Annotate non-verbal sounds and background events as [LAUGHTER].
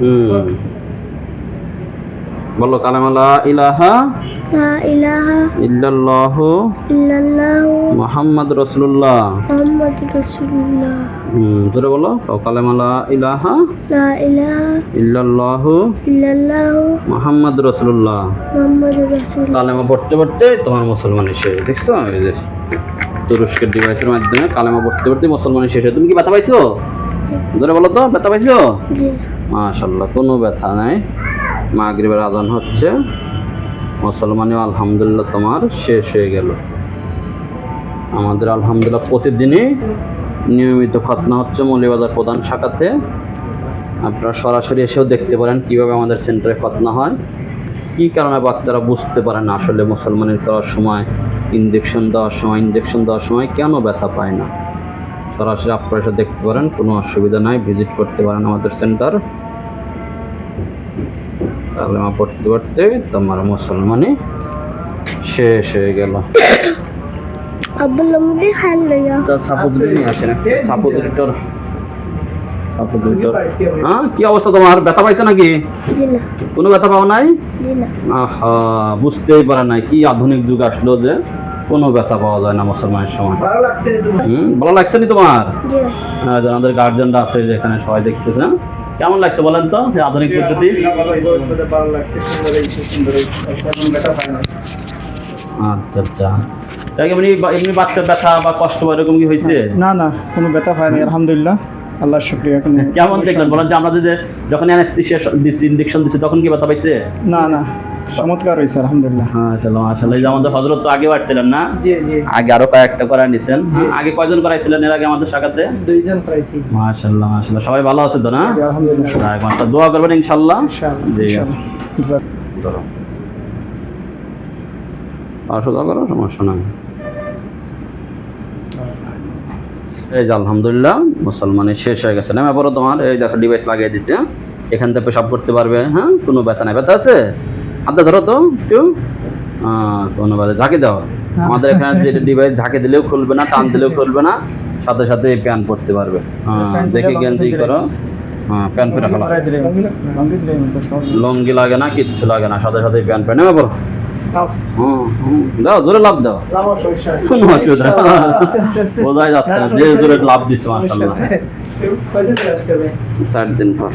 হুম। বলো কালামালা ইলাহা লা ইলাহা ইল্লাল্লাহু ইল্লাল্লাহু মুহাম্মদ রাসূলুল্লাহ। মুহাম্মাদুর রাসূলুল্লাহ। হুম জোরে বলো। কালামালা ইলাহা লা ইলাহা ইল্লাল্লাহু ইল্লাল্লাহু মুহাম্মদ রাসূলুল্লাহ। মুহাম্মাদুর রাসূল কালেমা পড়তে পড়তে তোমার মুসলমান শেষ দেখছ? এই যে তুরস্কের ডিভাইসের মাধ্যমে কালেমা পড়তে পড়তে মুসলমান শেষ তুমি কি ব্যথা পাইছো? জোরে বলো তো ব্যথা পাইছো? জি। মাশাল্লাহ কোনো ব্যথা নাই। মাগরিবের আজান হচ্ছে। মুসলমানি আলহামদুলিল্লাহ তোমার শেষ হয়ে গেল। আমাদের আলহামদুলিল্লাহ প্রতিদিনই নিয়মিত খতনা হচ্ছে মৌলিবাজার প্রধান শাখাতে। আপনারা সরাসরি এসেও দেখতে পারেন কীভাবে আমাদের সেন্টারে খতনা হয়। কী কারণে বাচ্চারা বুঝতে পারে না আসলে মুসলমানের করার সময় ইঞ্জেকশন দেওয়ার সময় ইঞ্জেকশন দেওয়ার সময় কেন ব্যথা পায় না। সরাসরি আপনারা এসে দেখতে পারেন কোনো অসুবিধা নাই ভিজিট করতে পারেন আমাদের সেন্টার কালেমা পড়তে পড়তে তোমার মুসলমানি শেষ হয়ে গেল। সাপোজিটর হ্যাঁ কি অবস্থা তোমার? ব্যথা পাইছে নাকি? কোনো ব্যথা পাও নাই? বুঝতেই পারে নাই কি আধুনিক যুগ আসলো যে। কোনো ব্যথা পাওয়া যায় না মুসলমানের সময়। হুম ভালো লাগছে নি তোমার? হ্যাঁ, আমাদের গার্জেনরা আছে যেখানে সবাই দেখতেছেন কেমন লাগছে বলেন তো? আধুনিক পদ্ধতি আচ্ছা আচ্ছা। তাই এমনি এমনি বাচ্চার ব্যথা বা কষ্ট বা এরকম কি হয়েছে? না না কোনো ব্যথা পায় না আলহামদুলিল্লাহ। আল্লাহর শুক্রিয়া কেমন দেখলেন? বলেন যে আমরা যে যখন অ্যানেস্থেসিয়া দিচ্ছি তখন কি ব্যথা পাইছে? না না। চমৎকার হয়েছে আলহামদুলিল্লাহ। হ্যাঁ এই যে আমাদের হজরত তো আগে বাড়ছিলেন না? জি জি। আগে আরও কয়েকটা করাই নিছেন হ্যাঁ, আগে কয়জন করাইছিলেন এর আগে আমাদের শাখাতে? দুইজন মাশাল্লাহ সবাই ভালো আছে তো না? আলহামদুলিল্লাহ। দোয়া করবেন ইনশাআল্লাহ। জি। ইনশাআল্লাহ। পাঁচশো করো সমস্যা নাই। এই যে আলহামদুলিল্লাহ মুসলমানের শেষ হয়ে গেছে। না তোমার। এই দেখো ডিভাইস লাগিয়ে দিছে এখান থেকে পেশাব করতে পারবে হ্যাঁ? কোনো ব্যথা নাই। ব্যথা আছে? হাতে ধরো তো একটু। ব্যথা ঝাঁকি দাও। আমাদের এখানে যে ডিভাইস ঝাঁকি দিলেও খুলবে না টান দিলেও খুলবে না সাথে সাথে প্যান পড়তে পারবে। হ্যাঁ দেখি ঠিক করো। হ্যাঁ প্যান ফেরা ফেলা। লঙ্গি লাগে না কিচ্ছু লাগে না সাথে সাথে প্যান হুম, হুম, দাও জোরে লাভ দাও। কোনো অসুবিধা। [LAUGHS] বোঝাই যাচ্ছে না যে জোরে লাভ দিচ্ছে মাসাল্লাহ? চার দিন পর।